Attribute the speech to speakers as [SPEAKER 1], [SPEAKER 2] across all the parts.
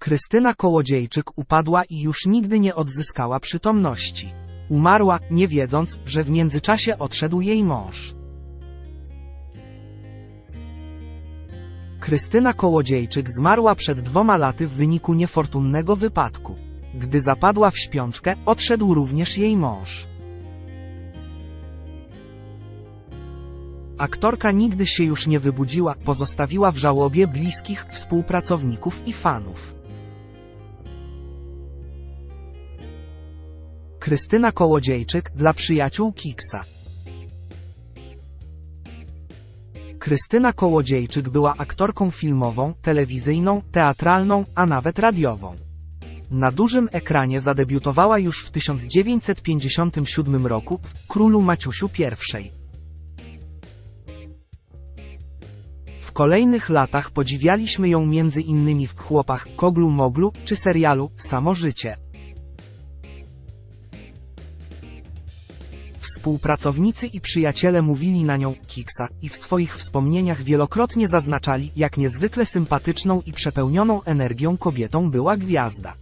[SPEAKER 1] Krystyna Kołodziejczyk upadła i już nigdy nie odzyskała przytomności. Umarła, nie wiedząc, że w międzyczasie odszedł jej mąż. Krystyna Kołodziejczyk zmarła przed dwoma laty w wyniku niefortunnego wypadku. Gdy zapadła w śpiączkę, odszedł również jej mąż. Aktorka nigdy się już nie wybudziła, pozostawiła w żałobie bliskich, współpracowników i fanów. Krystyna Kołodziejczyk dla przyjaciół Kiksa. Krystyna Kołodziejczyk była aktorką filmową, telewizyjną, teatralną, a nawet radiową. Na dużym ekranie zadebiutowała już w 1957 roku w Królu Maciusiu I. W kolejnych latach podziwialiśmy ją między innymi w Chłopach Koglu Moglu czy serialu Samo Życie. Współpracownicy i przyjaciele mówili na nią Kiksa i w swoich wspomnieniach wielokrotnie zaznaczali, jak niezwykle sympatyczną i przepełnioną energią kobietą była gwiazda.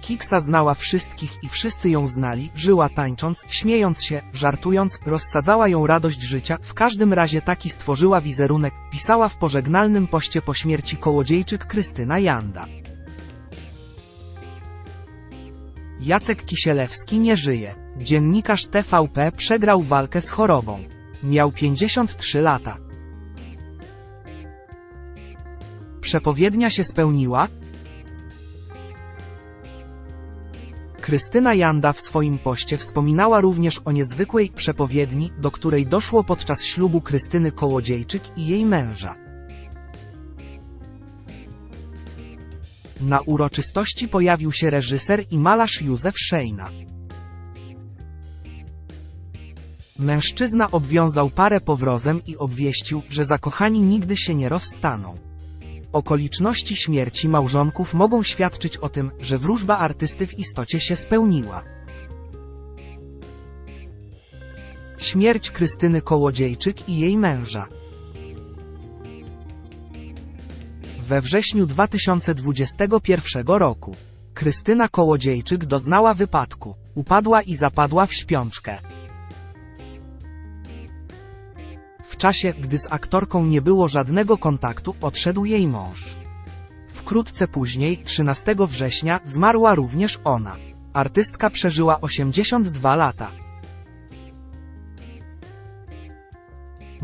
[SPEAKER 1] Kiksa znała wszystkich i wszyscy ją znali, żyła tańcząc, śmiejąc się, żartując, rozsadzała ją radość życia, w każdym razie taki stworzyła wizerunek, pisała w pożegnalnym poście po śmierci kołodziejczyk Krystyna Janda. Jacek Kisielewski nie żyje. Dziennikarz TVP przegrał walkę z chorobą. Miał 53 lata. Przepowiednia się spełniła? Krystyna Janda w swoim poście wspominała również o niezwykłej przepowiedni, do której doszło podczas ślubu Krystyny Kołodziejczyk i jej męża. Na uroczystości pojawił się reżyser i malarz Józef Szejna. Mężczyzna obwiązał parę powrozem i obwieścił, że zakochani nigdy się nie rozstaną. Okoliczności śmierci małżonków mogą świadczyć o tym, że wróżba artysty w istocie się spełniła. Śmierć Krystyny Kołodziejczyk i jej męża. We wrześniu 2021 roku Krystyna Kołodziejczyk doznała wypadku, upadła i zapadła w śpiączkę. W czasie, gdy z aktorką nie było żadnego kontaktu, odszedł jej mąż. Wkrótce później, 13 września, zmarła również ona. Artystka przeżyła 82 lata.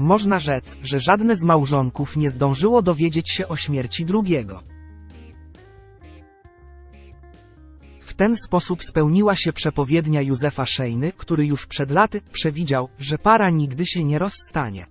[SPEAKER 1] Można rzec, że żadne z małżonków nie zdążyło dowiedzieć się o śmierci drugiego. W ten sposób spełniła się przepowiednia Józefa Szejny, który już przed laty przewidział, że para nigdy się nie rozstanie.